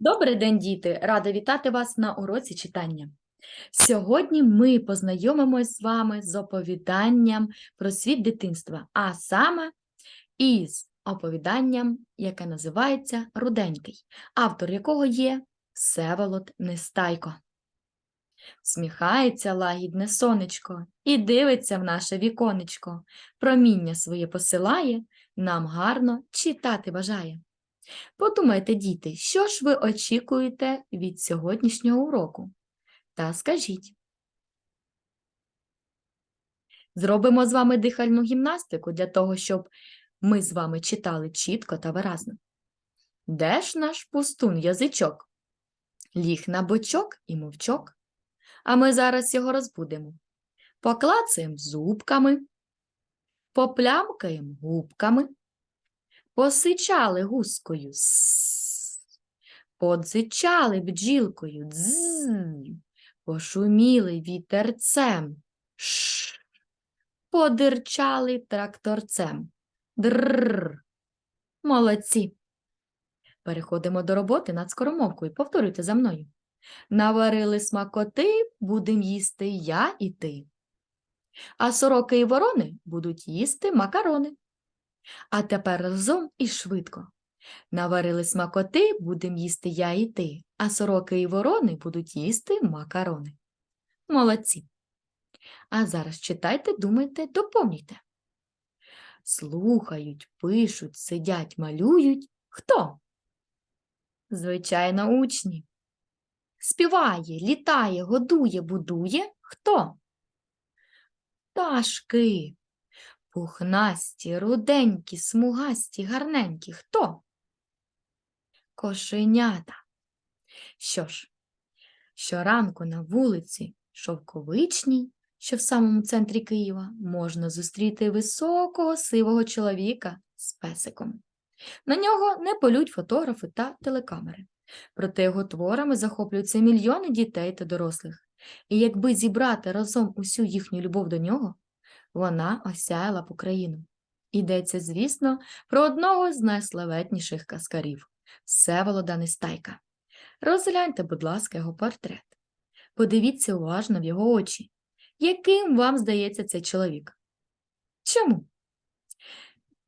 Добрий день, діти! Рада вітати вас на уроці читання. Сьогодні ми познайомимось з вами з оповіданням про світ дитинства, а саме із оповіданням, яке називається Руденький, автор якого є Всеволод Нестайко. Сміхається лагідне сонечко і дивиться в наше віконечко, проміння своє посилає, нам гарно читати бажає. Подумайте, діти, що ж ви очікуєте від сьогоднішнього уроку? Та скажіть. Зробимо з вами дихальну гімнастику для того, щоб ми з вами читали чітко та виразно. Де ж наш пустун язичок? Ліг на бочок і мовчок. А ми зараз його розбудемо. Поклацаємо зубками, поплямкаємо губками, Посичали гускою с, подзичали бджілкою дз, пошуміли вітерцем ш, подирчали тракторцем др. Молодці. Переходимо до роботи над скоромовкою. Повторюйте за мною. Наварили смакоти, будем їсти я і ти. А сороки і ворони будуть їсти макарони. А тепер разом і швидко. Наварили смакоти, будем їсти я і ти, а сороки і ворони будуть їсти макарони. Молодці. А зараз читайте, думайте, доповнюйте. Слухають, пишуть, сидять, малюють. Хто? Звичайно, учні. Співає, літає, годує, будує. Хто? Пташки. Пухнасті, руденькі, смугасті, гарненькі. Хто? Кошенята. Що ж, щоранку на вулиці Шовковичній, що в самому центрі Києва, можна зустріти високого сивого чоловіка з песиком. На нього не полють фотографи та телекамери. Проте його творами захоплюються мільйони дітей та дорослих. І якби зібрати разом усю їхню любов до нього, вона осяяла б Україну. Йдеться, звісно, про одного з найславетніших каскарів Всеволода Нестайка. Розгляньте, будь ласка, його портрет. Подивіться уважно в його очі. Яким вам здається цей чоловік? Чому?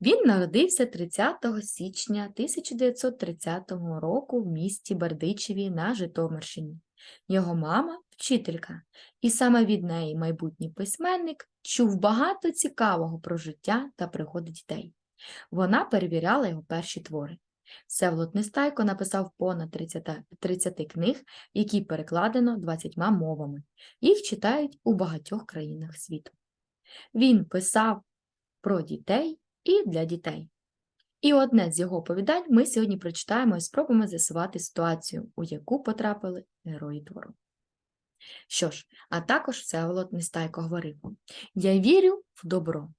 Він народився 30 січня 1930 року в місті Бердичеві на Житомирщині. Його мама вчителька, і саме від неї майбутній письменник чув багато цікавого про життя та пригоди дітей. Вона перевіряла його перші твори. Всеволод Нестайко написав понад 30, 30 книг, які перекладено 20 мовами. Їх читають у багатьох країнах світу. Він писав про дітей і для дітей. І одне з його оповідань ми сьогодні прочитаємо і спробуємо з'ясувати ситуацію, у яку потрапили герої твору. Що ж, а також Всеволод Нестайко говорив: Я вірю в добро,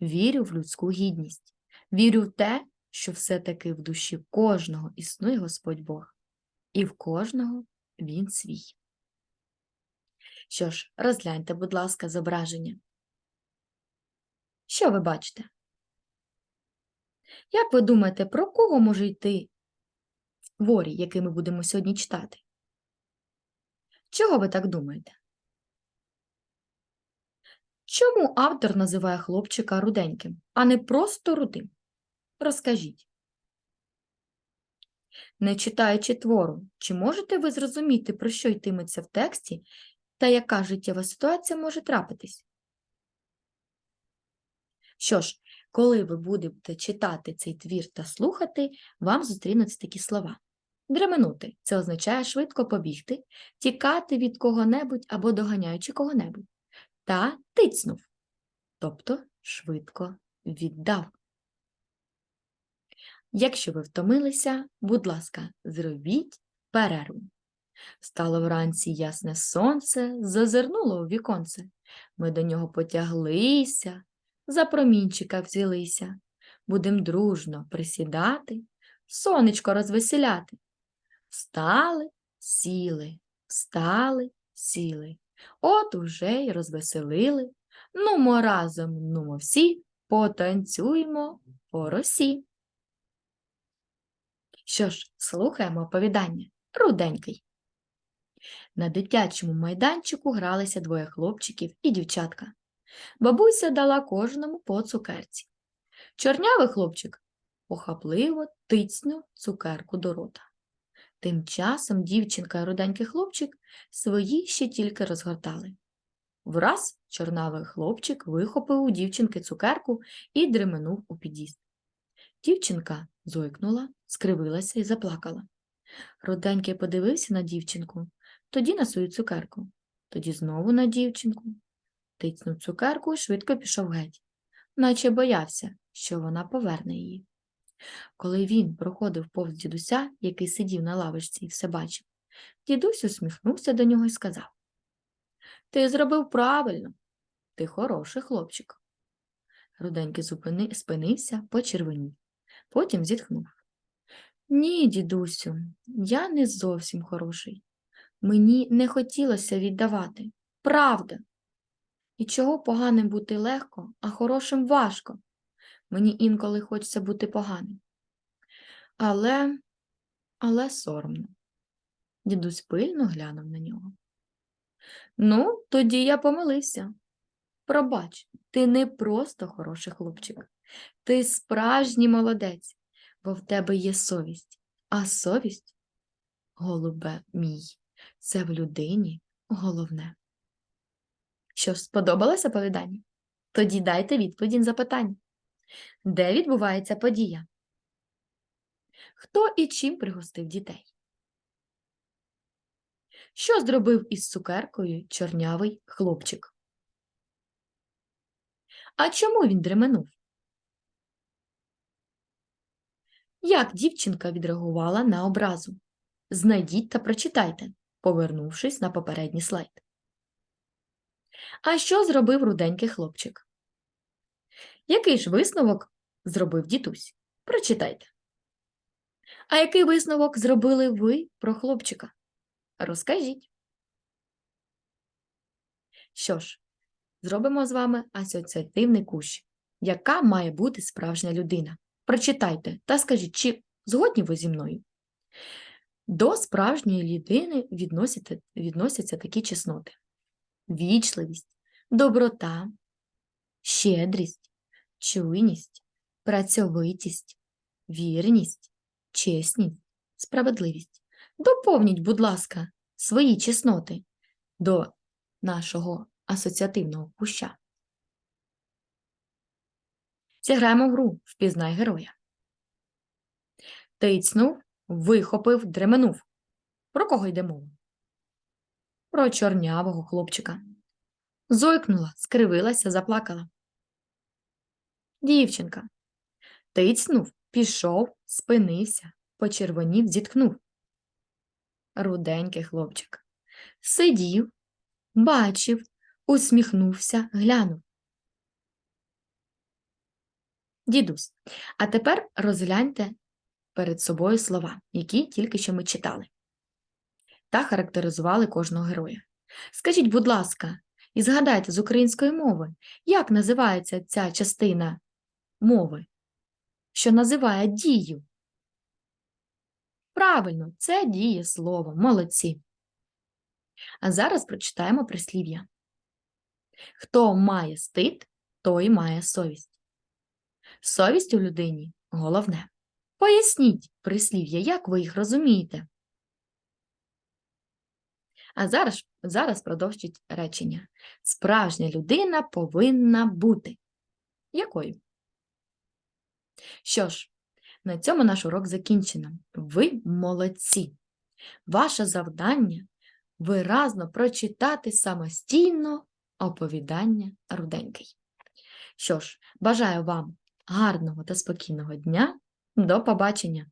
вірю в людську гідність, вірю в те, що все-таки в душі кожного існує Господь Бог, і в кожного він свій. Що ж, розгляньте, будь ласка, зображення. Що ви бачите? Як ви думаєте, про кого може йти творі, який ми будемо сьогодні читати? Чого ви так думаєте? Чому автор називає хлопчика руденьким, а не просто рудим? Розкажіть. Не читаючи твору, чи можете ви зрозуміти, про що йтиметься в тексті та яка життєва ситуація може трапитись? Що ж, коли ви будете читати цей твір та слухати, вам зустрінуться такі слова. Дременути це означає швидко побігти, тікати від кого-небудь або доганяючи кого-небудь. Та тицнув, тобто швидко віддав. Якщо ви втомилися, будь ласка, зробіть перерву. Стало вранці ясне сонце, зазирнуло у віконце. Ми до нього потяглися, за промінчика взялися. Будем дружно присідати, сонечко розвеселяти. Встали, сіли, встали, сіли. От уже й розвеселили. Нумо разом, нумо всі, потанцюємо по росі. Що ж, слухаємо оповідання. Руденький. На дитячому майданчику гралися двоє хлопчиків і дівчатка. Бабуся дала кожному по цукерці. Чорнявий хлопчик похапливо тицнув цукерку до рота. Тим часом дівчинка і руденький хлопчик свої ще тільки розгортали. Враз чорнавий хлопчик вихопив у дівчинки цукерку і дременув у під'їзд. Дівчинка зойкнула, скривилася і заплакала. Руденький подивився на дівчинку, тоді на свою цукерку, тоді знову на дівчинку. Тицнув цукерку і швидко пішов геть, наче боявся, що вона поверне її. Коли він проходив повз дідуся, який сидів на лавочці і все бачив, дідусь усміхнувся до нього і сказав Ти зробив правильно, ти хороший хлопчик. Руденький зупини... спинився, почервонів, потім зітхнув. Ні, дідусю, я не зовсім хороший. Мені не хотілося віддавати. Правда. І чого поганим бути легко, а хорошим важко. Мені інколи хочеться бути поганим. Але, але соромно. Дідусь пильно глянув на нього. Ну, тоді я помилився. Пробач, ти не просто хороший хлопчик. Ти справжній молодець, бо в тебе є совість. А совість, голубе мій, це в людині головне. Що ж, сподобалося оповідання? Тоді дайте відповідь на запитання. Де відбувається подія? Хто і чим пригостив дітей? Що зробив із цукеркою чорнявий хлопчик? А чому він дременув? Як дівчинка відреагувала на образу? Знайдіть та прочитайте, повернувшись на попередній слайд. А що зробив руденький хлопчик? Який ж висновок зробив дідусь? Прочитайте. А який висновок зробили ви про хлопчика? Розкажіть. Що ж, зробимо з вами асоціативний кущ. Яка має бути справжня людина? Прочитайте та скажіть, чи згодні ви зі мною? До справжньої людини відносяться, такі чесноти: вічливість, доброта, щедрість, чуйність, працьовитість, вірність, чесність, справедливість. Доповніть, будь ласка, свої чесноти до нашого асоціативного куща. Зіграємо в гру Впізнай героя. Тицнув, вихопив, дременув. Про кого йде мова? Про чорнявого хлопчика. Зойкнула, скривилася, заплакала. Дівчинка. Тицнув, пішов, спинився, почервонів, зітхнув. Руденький хлопчик. Сидів, бачив, усміхнувся, глянув. Дідусь, а тепер розгляньте перед собою слова, які тільки що ми читали, та характеризували кожного героя. Скажіть, будь ласка, і згадайте з української мови, як називається ця частина мови, що називає дію? Правильно, це діє слово, молодці. А зараз прочитаємо прислів'я. Хто має стид, той має совість. Совість у людині головне. Поясніть прислів'я, як ви їх розумієте. А зараз, зараз продовжіть речення. Справжня людина повинна бути. Якою? Що ж, на цьому наш урок закінчено. Ви молодці. Ваше завдання виразно прочитати самостійно оповідання Руденький. Що ж, бажаю вам гарного та спокійного дня. До побачення!